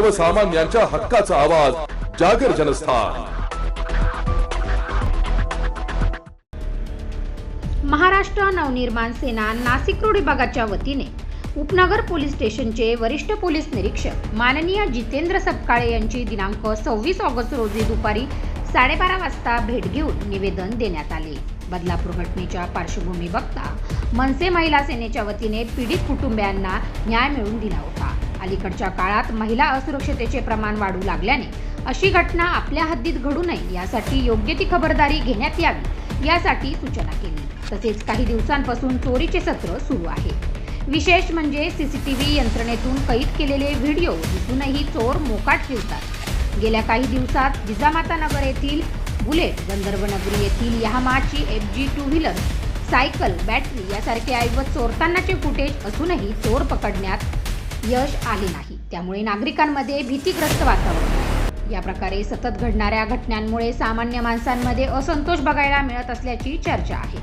सर्वसामान्यांच्या हक्काचा आवाज जागर जनस्थान. महाराष्ट्र नवनिर्माण सेना नाशिक रोड विभागाच्या वतीने उपनगर पोलीस स्टेशनचे वरिष्ठ पोलीस निरीक्षक माननीय जितेंद्र सपकाळे यांची दिनांक सव्वीस ऑगस्ट रोजी दुपारी साडेबारा वाजता भेट घेऊन निवेदन देण्यात आले. बदलापूर घटनेच्या पार्श्वभूमी बघता मनसे महिला सेनेच्या वतीने पीडित कुटुंबियांना न्याय मिळवून दिला होता. अलीकडच्या काळात महिला असुरक्षतेचे प्रमाण वाढू लागल्याने अशी घटना आपल्या हद्दीत घडू नये यासाठी योग्य ती खबरदारी घेण्यात यावी यासाठी सूचना केली. तसेच काही दिवसांपासून चोरीचे सत्र सुरू आहे. विशेष म्हणजे सीसीटीव्ही यंत्रणेतून कैद केलेले व्हिडिओ दिसूनही चोर मोकाट ठेवतात गेल्या काही दिवसात जिजामाता नगर येथील बुलेट गंधर्वनगरी येथील यहामाची F G two wheeler cycle battery यासारखे ऐवज चोरतानाचे फुटेज असूनही चोर पकडण्यात यश आले नाही. त्यामुळे नागरिकांमध्ये भीतीग्रस्त वातावरण या प्रकारे सतत घडणाऱ्या घटनांमुळे सामान्य माणसांमध्ये असंतोष बघायला मिळत असल्याची चर्चा आहे.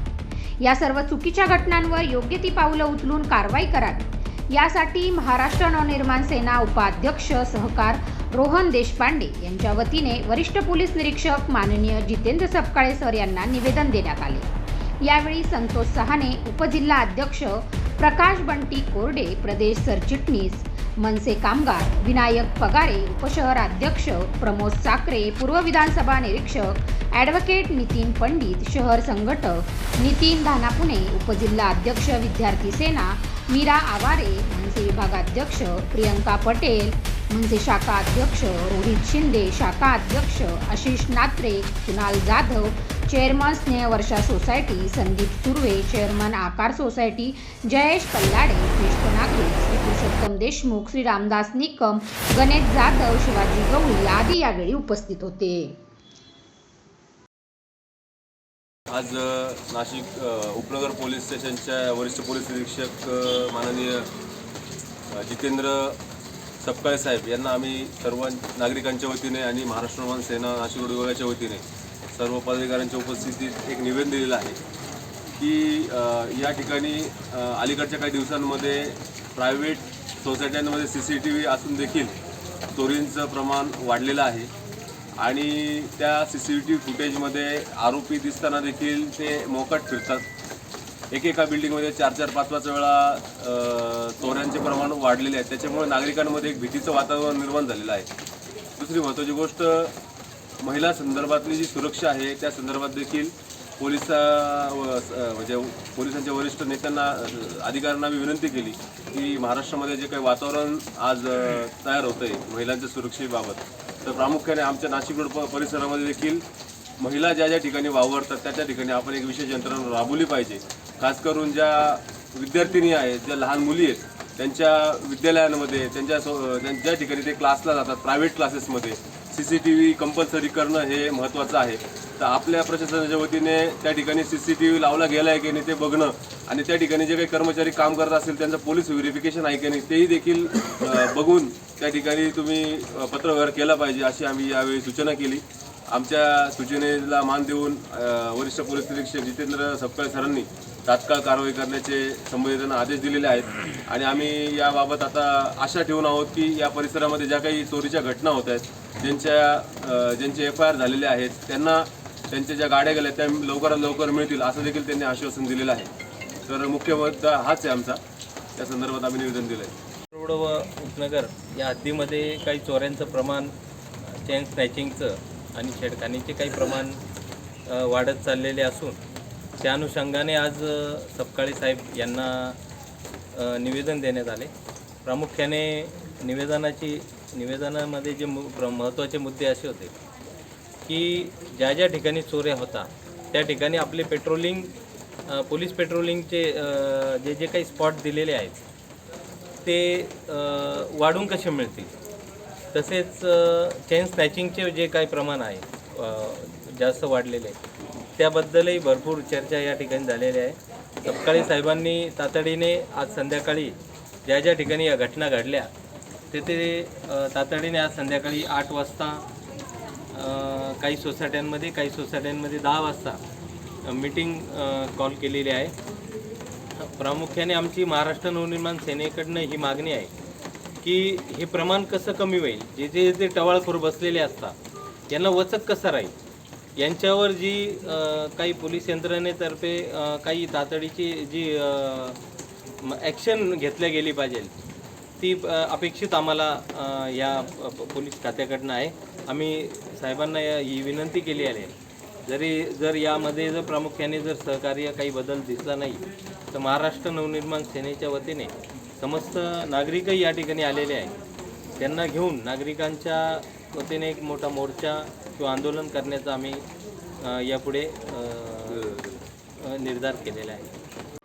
या सर्व चुकीच्या घटनांवर योग्य ती पावलं उचलून कारवाई करावी. यासाठी महाराष्ट्र नवनिर्माण सेना उपाध्यक्ष सहकार रोहन देशपांडे यांच्या वतीने वरिष्ठ पोलीस निरीक्षक माननीय जितेंद्र सपकाळे सर यांना निवेदन देण्यात आले. यावेळी संतोष सहाने उपजिल्हा अध्यक्ष प्रकाश बंटी कोरडे प्रदेश सरचिटणीस मनसे कामगार विनायक पगारे उपशहराध्यक्ष प्रमोद साकरे पूर्व विधानसभा निरीक्षक ॲडव्होकेट नितीन पंडित शहर संघटक नितीन धानापुणे उपजिल्हा अध्यक्ष विद्यार्थी सेना मीरा आवारे मनसे विभागाध्यक्ष प्रियंका पटेल मनसे शाखा अध्यक्ष रोहित शिंदे शाखा अध्यक्ष Ashish Natre Kunal Jadhav chairman Snehvarsha society Sandeep Surve chairman Aakar society Jayesh Kallade ज्येष्ठ नागरिक श्री पुरुषोत्तम देशमुख श्री रामदास निकम गणेश जाधव शिवाजी गवळी आदी यावेळी उपस्थित होते. आज नाशिक उपनगर पोलीस स्टेशनच्या वरिष्ठ पोलीस निरीक्षक माननीय जितेंद्र सपकाळे साहेब यांना आम्ही सर्व नागरिकांच्या वतीने आणि महाराष्ट्र निर्माण सेना नाशिक विभागाच्या वतीने सर्व पदाधिकाऱ्यांच्या उपस्थितीत एक निवेदन दिलेलं आहे की या ठिकाणी अलीकडच्या काही दिवसांमध्ये प्रायव्हेट सोसायट्यांमध्ये सी सी टी व्ही असून देखील चोरींचं प्रमाण वाढलेलं आहे आणि त्या सी सी टी व्ही फुटेजमध्ये आरोपी दिसताना देखील ते मोकट फिरतात. एकेका बिल्डिंगमध्ये चार चार पाच पाच वेळा चोऱ्यांचे प्रमाण वाढलेले आहे. त्याच्यामुळे नागरिकांमध्ये एक भीतीचं वातावरण निर्माण झालेलं आहे. दुसरी महत्त्वाची गोष्ट महिला संदर्भातली जी सुरक्षा आहे त्या संदर्भात देखील पोलिसा व- म्हणजे पोलिसांच्या वरिष्ठ नेत्यांना अधिकाऱ्यांना मी विनंती केली की महाराष्ट्रामध्ये जे काही वातावरण आज तयार होतं आहे महिलांच्या सुरक्षेबाबत तर प्रामुख्याने आमच्या नाशिक रोड परिसरामध्ये देखील महिला ज्या ज्या ठिकाणी वावरतात त्या त्या ठिकाणी आपण एक विशेष यंत्रणा राबवली पाहिजे. खास करून ज्या विद्यार्थिनी आहेत ज्या लहान मुली आहेत त्यांच्या विद्यालयांमध्ये त्यांच्या सो- ज्या ठिकाणी ते क्लासला जातात प्रायव्हेट क्लासेसमध्ये C C T V compulsory करणं हे महत्त्वाचं आहे. तर आपल्या प्रशासनाच्या वतीने त्या ठिकाणी सी सी टी व्ही लावला गेला आहे की नाही ते बघणं आणि त्या ठिकाणी जे काही कर्मचारी काम करत असतील त्यांचं पोलीस व्हेरिफिकेशन आहे की नाही तेही देखील बघून त्या ठिकाणी तुम्ही पत्रव्यवहार केला पाहिजे अशी आम्ही यावेळी सूचना केली. आमच्या सूचनेला मान देऊन वरिष्ठ पोलीस निरीक्षक जितेंद्र सपकाळ सरांनी तात्काळ कारवाई करण्याचे संबंधितांना आदेश दिलेले आहेत. आणि आम्ही याबाबत आता आशा ठेवून आहोत की या परिसरामध्ये ज्या काही चोरीच्या घटना होत आहेत ज्यांच्या ज्यांचे एफ आय आर झालेले आहेत त्यांना त्यांच्या ज्या गाड्या गेल्या त्या लवकरात लवकर मिळतील असं देखील त्यांनी आश्वासन दिलेलं आहे. तर मुख्य मुद्दा हाच आहे आमचा. त्या संदर्भात आम्ही निवेदन दिलं आहे रोड व उपनगर या हद्दीमध्ये काही चोऱ्यांचं प्रमाण चेन स्नॅचिंगचं आणि छेडखानीचे काही प्रमाण वाढत चाललेले असून त्या अनुषंगाने आज सपकाळी सपकाळे साहेब यांना निवेदन देण्यात आले. प्रामुख्याने निवेदनाची निवेदनामध्ये जे मु प्र महत्त्वाचे मुद्दे असे होते की ज्या ज्या ठिकाणी चोऱ्या होता त्या ठिकाणी आपले पेट्रोलिंग पोलीस पेट्रोलिंगचे जे जे काही स्पॉट दिलेले आहेत ते वाढून कसे मिळतील? तसेच चेन स्नॅचिंगचे जे काही प्रमाण आहे जास्त वाढलेले आहे त्याबद्दलही भरपूर चर्चा या ठिकाणी झालेली आहे. सपकाळी साहेबांनी तातडीने आज संध्याकाळी ज्या ज्या ठिकाणी या घटना घडल्या तेथे तातडीने आज संध्याकाळी आठ वाजता काही सोसायट्यांमध्ये काही सोसायट्यांमध्ये दहा वाजता मीटिंग कॉल केलेली आहे. प्रामुख्याने आमची महाराष्ट्र नवनिर्माण सेनेकडनं ही मागणी आहे की हे प्रमाण कसं कमी होईल? जे जे जे टवाळखोर बसलेले असतात यांना वचक कसं राहील? यांच्यावर जी अ, काही पोलीस यंत्रणेतर्फे अ, काही तातडीची जी ॲक्शन घेतल्या गेली पाहिजे ती अ, अपेक्षित आम्हाला अ, या प- प- पोलीस खात्याकडनं आहे. आम्ही साहेबांना या- ही विनंती केली आहे. जरी जर यामध्ये जर प्रामुख्याने जर सहकार्य काही बदल दिसला नाही तर महाराष्ट्र नवनिर्माण सेनेच्या वतीने समस्त नागरिकही या ठिकाणी आलेले आहेत. त्यांना घेऊन नागरिकांच्या वतीने एक मोठा मोर्चा किंवा आंदोलन करण्याचा आम्ही यापुढे निर्धार केलेला आहे.